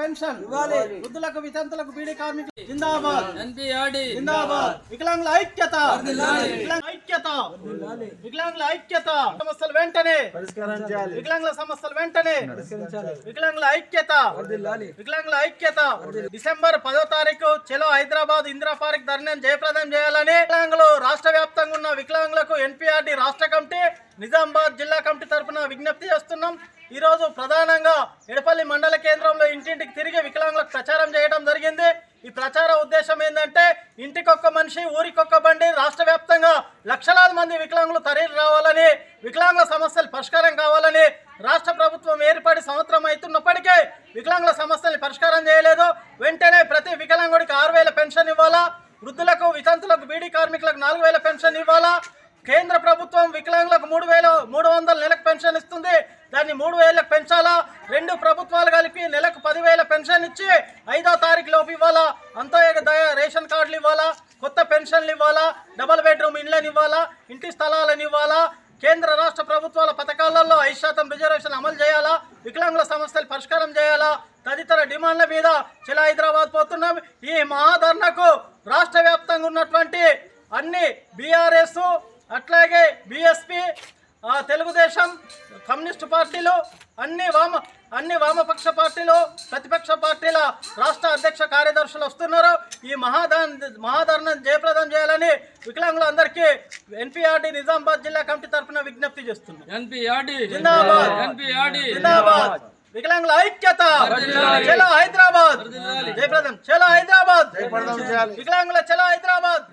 Pension ఇవ్వాలి. వృద్ధులకు వితంతులకు బీడీ కార్మికులు జిందాబాద్. ఎన్పిఆర్డి జిందాబాద్. వికలాంగుల ఐక్యత. ఐక్యత. వికలాంగుల ఐక్యత. సమస్యలు వెంటనే. వికలాంగుల సమస్యలు వెంటనే. వికలాంగుల ఐక్యత. వికలాంగుల ఐక్యత. డిసెంబర్ పదో తారీఖు చలో హైదరాబాద్ ఇందిరా పార్క్ ధర్నాన్ని జయప్రదం చేయాలని వికలాంగులు రాష్ట్ర వ్యాప్తంగా ఉన్న వికలాంగులకు ఎన్పిఆర్డి రాష్ట్ర కమిటీ నిజామాబాద్ జిల్లా కమిటీ తరపున విజ్ఞప్తి చేస్తున్నాం. ఈ రోజు ప్రధానంగా ఎడపల్లి మండల కేంద్రంలో ఇంటింటికి తిరిగి వికలాంగులకు ప్రచారం చేయడం జరిగింది. ఈ ప్రచార ఉద్దేశం ఏంటంటే మనిషి ఊరికొక్క బండి రాష్ట్ర వ్యాప్తంగా లక్షలాది మంది వికలాంగులు తరలి రావాలని వికలాంగుల సమస్యలు పరిష్కారం కావాలని రాష్ట్ర ప్రభుత్వం ఏర్పడి సంవత్సరం అవుతున్నప్పటికీ వికలాంగుల సమస్యల్ని పరిష్కారం చేయలేదు. వెంటనే ప్రతి వికలాంగుడికి ఆరు వేల పెన్షన్ ఇవ్వాలా? వృద్ధులకు వితంతులకు బీడీ కార్మికులకు నాలుగు వేల పెన్షన్ ఇవ్వాలా? కేంద్ర ప్రభుత్వం వికలాంగులకు మూడు వేల మూడు వందల నెలకు పెన్షన్ ఇస్తుంది. దాన్ని మూడు వేలకు పెంచాలా? రెండు ప్రభుత్వాలు కలిపి నెల పదివేల పెన్షన్ ఇచ్చి ఐదో తారీఖు లోపు ఇవ్వాలా? అంతో దయ రేషన్ కార్డులు ఇవ్వాలా? కొత్త పెన్షన్లు ఇవ్వాలా? డబల్ బెడ్రూమ్ ఇండ్లను ఇవ్వాలా? ఇంటి స్థలాలను ఇవ్వాలా? కేంద్ర రాష్ట్ర ప్రభుత్వాల పథకాలలో ఐదు శాతం రిజర్వేషన్ అమలు చేయాలా? వికలాంగుల సమస్యలు పరిష్కారం చేయాలా? తదితర డిమాండ్ల మీద చిలా హైదరాబాద్ పోతున్నాం. ఈ మహాధర్నకు రాష్ట్ర వ్యాప్తంగా ఉన్నటువంటి అన్ని బీఆర్ఎస్ అట్లాగే బీఎస్పీ తెలుగుదేశం కమ్యూనిస్టు పార్టీలు అన్ని వామ అన్ని వామపక్ష పార్టీలు ప్రతిపక్ష పార్టీల రాష్ట్ర అధ్యక్ష కార్యదర్శులు వస్తున్నారు. ఈ మహాదాన్ మహాధర్నం జయప్రదం చేయాలని వికలాంగులందరికీ ఎన్పిఆర్డి నిజామాబాద్ జిల్లా కమిటీ తరఫున విజ్ఞప్తి చేస్తున్నాం. ఎన్పిఆర్డి. జిందాబాద్. ఎన్పిఆర్డి. జిందాబాద్. వికలాంగుల ఐక్యత. చలో హైదరాబాద్. జయప్రదం చలో హైదరాబాద్. వికలాంగుల చలో హైదరాబాద్.